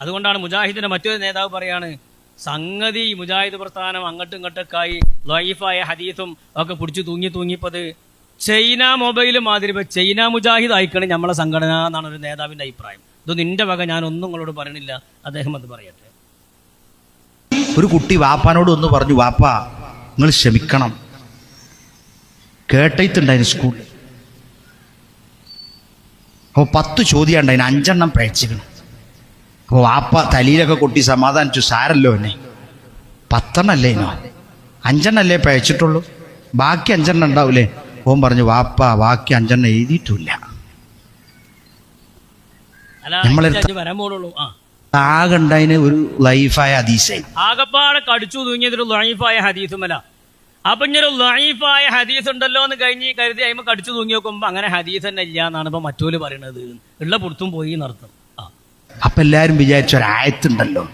അതുകൊണ്ടാണ് മുജാഹിദിന്റെ മറ്റൊരു നേതാവ് പറയാണ് സംഗതി മുജാഹിദ് പ്രസ്ഥാനം അങ്ങോട്ടും ഇങ്ങോട്ടൊക്കെയായി ലൈഫായ ഹദീസും ഒക്കെ പിടിച്ചു തൂങ്ങി തൂങ്ങിപ്പത് ചൈന മൊബൈൽ മാതിരി ഇപ്പൊ ചൈന മുജാഹിദ് അയക്കണം നമ്മളെ സംഘടന എന്നാണ് ഒരു നേതാവിന്റെ അഭിപ്രായം. ഇത് നിന്റെ വക ഞാൻ ഒന്നും നിങ്ങളോട് പറയണില്ല. അദ്ദേഹം അത് പറയട്ടെ. ഒരു കുട്ടി വാപ്പാനോട് ഒന്ന് പറഞ്ഞു വാപ്പ നിങ്ങൾ ക്ഷമിക്കണം. കേട്ടയത്തുണ്ടായിരുന്നു സ്കൂളിൽ. അപ്പോൾ പത്ത് ചോദ്യം ഉണ്ടായിരുന്നു അഞ്ചെണ്ണം പഴച്ചിക്കണം. അപ്പോൾ വാപ്പ തലയിലൊക്കെ കൊട്ടി സമാധാനിച്ചു. സാരല്ലോ എന്നെ. പത്തെണ്ണല്ലേ ഇനോ? അഞ്ചെണ്ണല്ലേ പയച്ചിട്ടുള്ളൂ? ബാക്കി അഞ്ചെണ്ണം ഉണ്ടാവൂലേ? ഓൻ പറഞ്ഞു വാപ്പ ബാക്കി അഞ്ചെണ്ണം എഴുതിയിട്ടില്ല. നമ്മളെ ആകെ ഉണ്ടായതിന് ഒരു ലൈഫായ ആകപ്പാടെ കടിച്ചു തൂങ്ങിയതൊരു ലൈഫായ ഹദീസുമല്ല. അപ്പൊ ഇങ്ങനെ ലൈഫായ ഹദീസ് ഉണ്ടല്ലോ എന്ന് കഴിഞ്ഞ് കരുതി അയ്മ കടിച്ചു തൂങ്ങി നോക്കുമ്പോ അങ്ങനെ ഹദീസ് തന്നെ ഇല്ല എന്നാണ് ഇപ്പൊ മറ്റോൽ പറയണത്. ഉള്ള പുറത്തും പോയി ആ അപ്പൊ എല്ലാവരും വിചാരിച്ച ഒരായത്തുണ്ടല്ലോ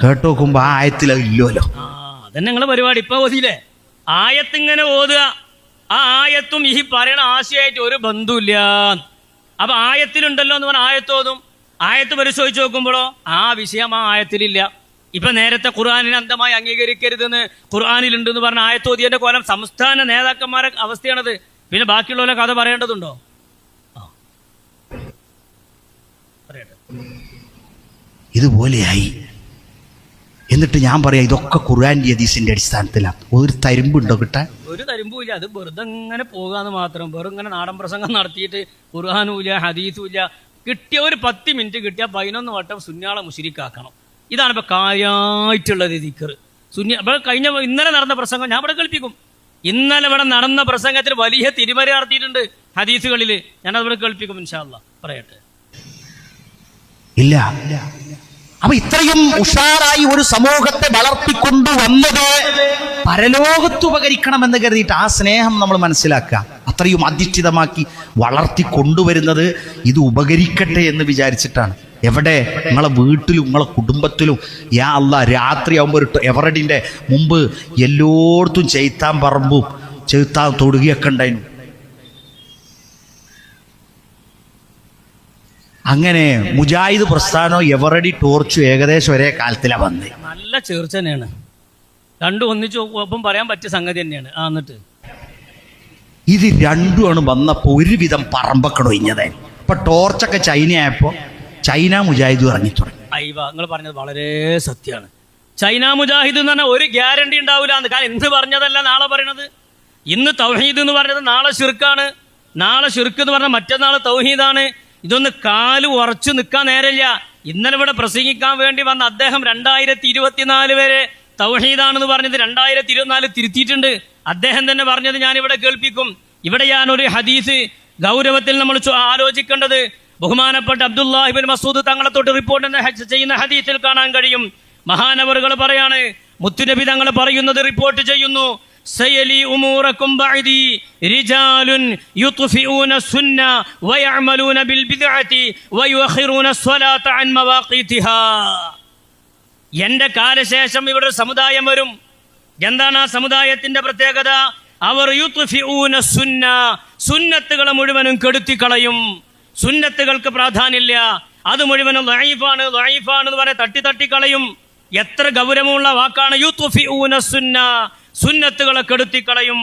കേട്ട് നോക്കുമ്പോൾ ആ ആയത്തിൽ ഇല്ലല്ലോ. അതന്നെ നിങ്ങളെ പരിപാടി. ഇപ്പൊ ഓതിയില്ലേ? ആയത്ത് ഇങ്ങനെ ഓതുക. ആ ആയത്തും ഈ പറയണ ആശയമായിട്ട് ഒരു ബന്ധമില്ല അപ്പൊ ആയത്തിലുണ്ടല്ലോ എന്ന് പറഞ്ഞ ആയത്തോതും ആയത്ത് പരിശോധിച്ച് നോക്കുമ്പോഴോ ആ വിഷയം ആ ആയത്തിലില്ല. ഇപ്പൊ നേരത്തെ ഖുർആാനിനെ അന്ധമായി അംഗീകരിക്കരുതെന്ന് ഖുർആാനിലുണ്ടെന്ന് പറഞ്ഞ ആയത്തോതിയന്റെ കോലം സംസ്ഥാന നേതാക്കന്മാരെ അവസ്ഥയാണത്. പിന്നെ ബാക്കിയുള്ളവരെ കഥ പറയേണ്ടതുണ്ടോ ആ പറയട്ടെ ഇതുപോലെയായി. എന്നിട്ട് ഞാൻ പറയാം ഇതൊക്കെ ഖുർആൻ ഹദീസിന്റെ അടിസ്ഥാനത്തിലാണ് ഒരു തരുമ്പുണ്ടോ കിട്ടാൻ? ഒരു തരുമ്പൂല്ല അത് വെറുതെ ഇങ്ങനെ പോകാന്ന് മാത്രം. വെറും ഇങ്ങനെ നാടൻ പ്രസംഗം നടത്തിയിട്ട് ഖുർഹാനുമില്ല ഹദീസുമില്ല. കിട്ടിയ ഒരു പത്ത് മിനിറ്റ് കിട്ടിയ പതിനൊന്ന് വട്ടം സുന്യാളെ മുഷിരിക്കാക്കണം ഇതാണ് ഇപ്പൊ കാര്യമായിട്ടുള്ളത് ദിക്കർ സുന്യ അപ്പൊ കഴിഞ്ഞ ഇന്നലെ നടന്ന പ്രസംഗം ഞാൻ ഇവിടെ കേൾപ്പിക്കും. ഇന്നലെ ഇവിടെ നടന്ന പ്രസംഗത്തിൽ വലിയ തിരിമറി നടത്തിയിട്ടുണ്ട് ഹദീസുകളിൽ ഞാൻ അവിടെ കേൾപ്പിക്കും ഇൻഷാല്ല പറയട്ടെ. ഇല്ല. അപ്പൊ ഇത്രയും ഉഷാറായി ഒരു സമൂഹത്തെ വളർത്തിക്കൊണ്ടുവന്നത് പരലോകത്ത് ഉപകരിക്കണമെന്ന് കരുതിയിട്ട് ആ സ്നേഹം നമ്മൾ മനസ്സിലാക്കുക. അത്രയും അധിഷ്ഠിതമാക്കി വളർത്തി കൊണ്ടുവരുന്നത് ഇത് ഉപകരിക്കട്ടെ എന്ന് വിചാരിച്ചിട്ടാണ്. എവിടെ? നിങ്ങളെ വീട്ടിലും നിങ്ങളെ കുടുംബത്തിലും. യാ അല്ല രാത്രിയാകുമ്പോൾ ഒരു എവറഡിന്റെ മുമ്പ് എല്ലായിടത്തും ചെയ്ത്താൻ പറമ്പും ചെയ്ത്താൻ തൊടുകയൊക്കെ ഉണ്ടായിരുന്നു. അങ്ങനെ മുജാഹിദ് പ്രസ്ഥാനോ എവറടി ടോർച്ചു ഏകദേശം ഒരേ കാലത്തിലാണ് വന്നത് നല്ല ചേർച്ച തന്നെയാണ്. രണ്ടും ഒന്നിച്ച് ഒപ്പം പറയാൻ പറ്റിയ സംഗതി തന്നെയാണ്. ആ എന്നിട്ട്. ഇത് രണ്ടുമാണ് വന്നപ്പോൾ ഒരുവിധം പറമ്പൊക്കെ ഒഴിഞ്ഞത്. ഇപ്പൊ ടോർച്ചൊക്കെ ചൈന ആയപ്പോ ചൈന മുജാഹിദ് ഇറങ്ങി തുടങ്ങി. അയ്യവ നിങ്ങൾ പറഞ്ഞത് വളരെ സത്യമാണ്. ചൈന മുജാഹിദ് എന്ന് പറഞ്ഞാൽ ഒരു ഗ്യാരണ്ടി ഉണ്ടാവില്ല എന്ന്. കാരണം ഇന്ന് പറഞ്ഞതല്ല നാളെ പറയണത്. ഇന്ന് തൗഹീദ് എന്ന് പറഞ്ഞത് നാളെ ഷിർക്കാണ് നാളെ ഷിർക്ക് എന്ന് പറഞ്ഞാൽ മറ്റന്നാൾ തൗഹീദാണ്. ഇതൊന്ന് കാൽ ഉറച്ചു നിൽക്കാൻ നേരമില്ല. ഇന്നലെ ഇവിടെ പ്രസംഗിക്കാൻ വേണ്ടി വന്ന അദ്ദേഹം രണ്ടായിരത്തി ഇരുപത്തിനാല് വരെ തൗഹീദാണെന്ന് പറഞ്ഞത് രണ്ടായിരത്തി ഇരുപത്തിനാല് തിരുത്തിയിട്ടുണ്ട്. അദ്ദേഹം തന്നെ പറഞ്ഞത് ഞാൻ ഇവിടെ കേൾപ്പിക്കും. ഇവിടെ ഒരു ഹദീസ് ഗൗരവത്തിൽ നമ്മൾ ആലോചിക്കേണ്ടത്. ബഹുമാനപ്പെട്ട അബ്ദുല്ലാഹിബിൻ മസൂദ് തങ്ങളെ തൊട്ട് റിപ്പോർട്ട് ചെയ്യുന്ന ഹദീസിൽ കാണാൻ കഴിയും. മഹാനവറുകൾ പറയാണ് മുത്തുനബി തങ്ങൾ പറയുന്നത് റിപ്പോർട്ട് ചെയ്യുന്നു. സയലി أموركم بعدي رجال يطفئون സുന്ന ويعملون ബിൽ ويؤخرون الصلاة عن مواقيتها എന്റെ കാലശേഷം ഇവിടെ സമുദായം വരും. എന്താണ് ആ സമുദായത്തിന്റെ പ്രത്യേകത? അവർ സുന്ന സുന്നത്തുകളെ മുഴുവനും കെടുത്തിക്കളയും. സുന്നത്തുകൾക്ക് പ്രാധാന്യമില്ല. അത് മുഴുവനും ലൈഫാണ് ലൈഫാണ് എന്ന് പറയാൻ തട്ടി തട്ടിക്കളയും. എത്ര ഗൗരവമുള്ള വാക്കാണ് യുത്ഫിഊന സുന്ന. സുന്നത്തുകളെ കെടുത്തിക്കളയും.